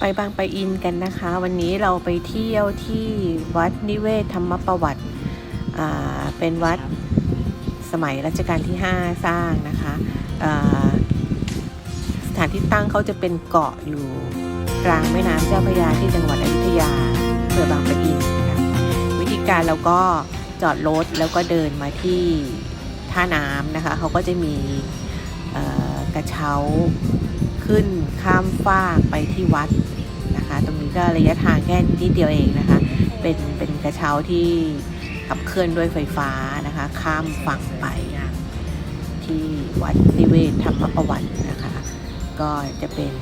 ไปบางปะอินกันนะคะ วันนี้เราไปเที่ยวที่วัดนิเวศธรรมประวัติเป็นวัดสมัยรัชกาลที่ 5 สร้างนะคะสถานที่ตั้งเขาจะเป็นเกาะอยู่กลางแม่น้ำเจ้าพระยาที่จังหวัดอยุธยาอำเภอบางปะอินนะคะวิธีการเราก็จอดรถแล้วก็เดินมาที่ท่าน้ำนะคะเขาก็จะมีกระเช้า ขึ้นข้ามฟากไปที่วัดนะคะ ตรงนี้ก็ระยะทางแค่นิดเดียวเองนะคะ เป็นเป็นกระเช้าที่ขับเคลื่อนด้วยไฟฟ้านะคะ ข้ามฝั่งไปที่วัดนิเวศธรรมประวัตินะคะ ก็จะเป็น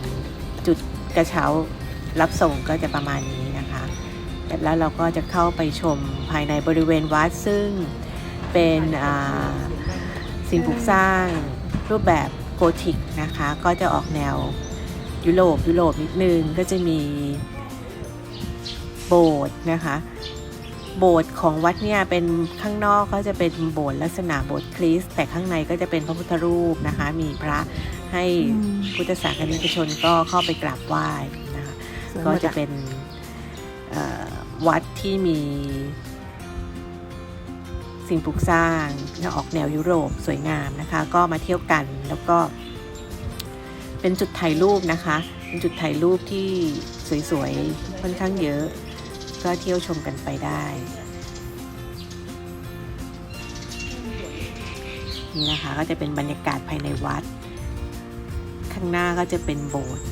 จุดกระเช้ารับส่งก็จะประมาณนี้นะคะเสร็จแล้วเราก็จะเข้าไปชมภายในบริเวณวัดซึ่งเป็นสิ่งปลูกสร้างรูปแบบ โกธิกนะคะ ก็จะออกแนวยุโรปยุโรปนิดนึงก็จะมีโบสถ์นะคะ โบสถ์ของวัดเนี่ยเป็นข้างนอกก็จะเป็นโบสถ์ลักษณะโบสถ์คริสต์แต่ข้างในก็จะเป็นพระพุทธรูปนะคะ มีพระให้พุทธศาสนิกชนก็เข้าไปกราบไหว้นะคะก็จะเป็นวัดที่มี สิ่งปลูกสร้างและออกแนวยุโรปสวยงามนะคะ ก็มาเที่ยวกันแล้วก็ เป็นจุดถ่ายรูปนะคะ เป็นจุดถ่ายรูปที่สวยๆค่อนข้างเยอะ ก็เที่ยวชมกันไปได้นี่นะคะก็จะเป็นบรรยากาศภายในวัด ข้างหน้าก็จะเป็นโบสถ์